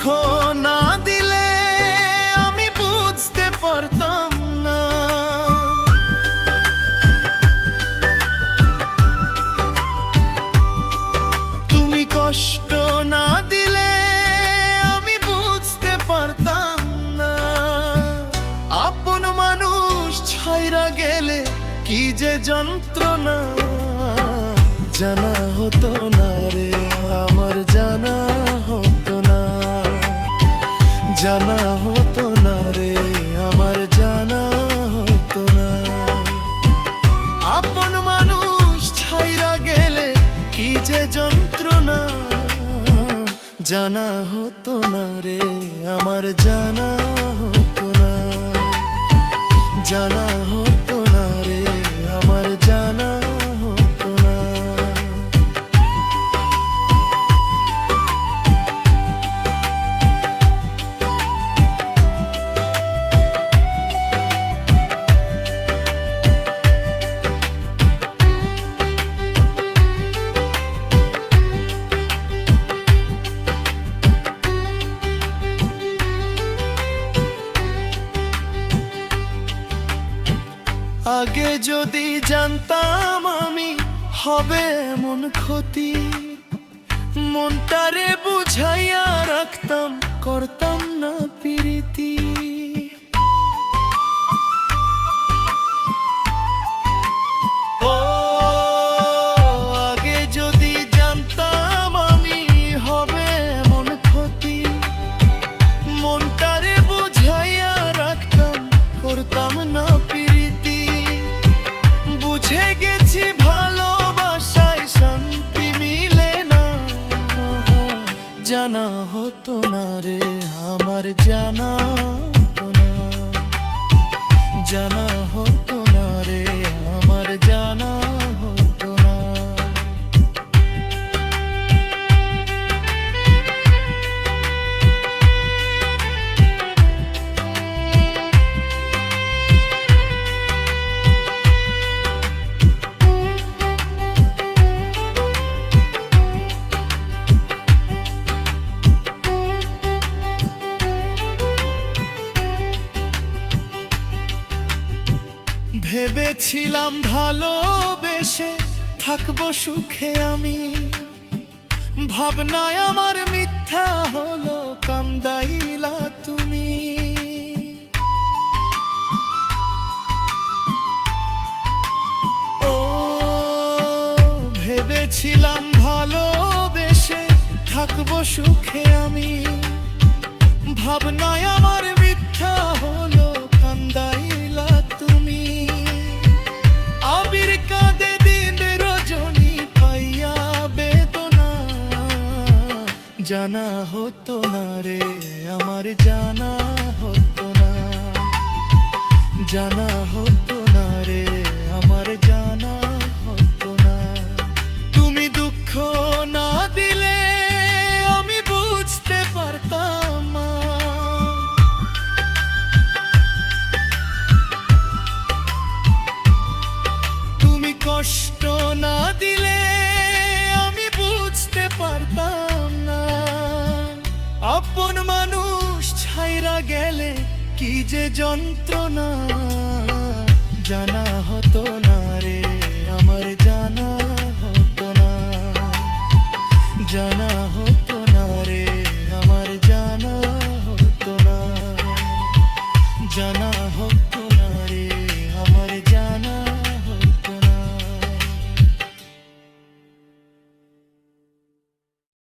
দুঃখ না দিলে আমি বুঝতে পারতাম না। তুমি কষ্ট না দিলে আমি বুঝতে পারতাম না। আপন মানুষ ছাইরা গেলে কি যে যন্ত্রণা। জানা হতো না রে, আমার জানা জানা হতো না রে, আমার জানা হতো না। আপন মানুষ ছাইরা গেলে কি যে যন্ত্রণা? জানা হতো না রে, আমার জানা হতো না। জানা হতো আগে যদি জানতাম আমি হবে এমন ক্ষতি। মনটারে বুঝাইয়া হতো না রে আমার জানা হতো না। জানা ভেবেছিলাম ভালোবেসে থাকব সুখে আমি। ভাবনায় আমার মিথ্যা হলো, কান্দাইলা তুমি। ও, ভেবেছিলাম ভালোবেসে থাকব সুখে আমি। ভাবনায় আমার মিথ্যা হলো জানা হতো না রে, আমার জানা হতো না। জানা হতো না রে, আমার জানা হতো না। তুমি দুঃখ না দিলে আমি বুঝতে পারতাম তুমি কষ্ট গেলে কি যে যন্ত্রণা? জানা হতো না রে আমার জানা হতো না। জানা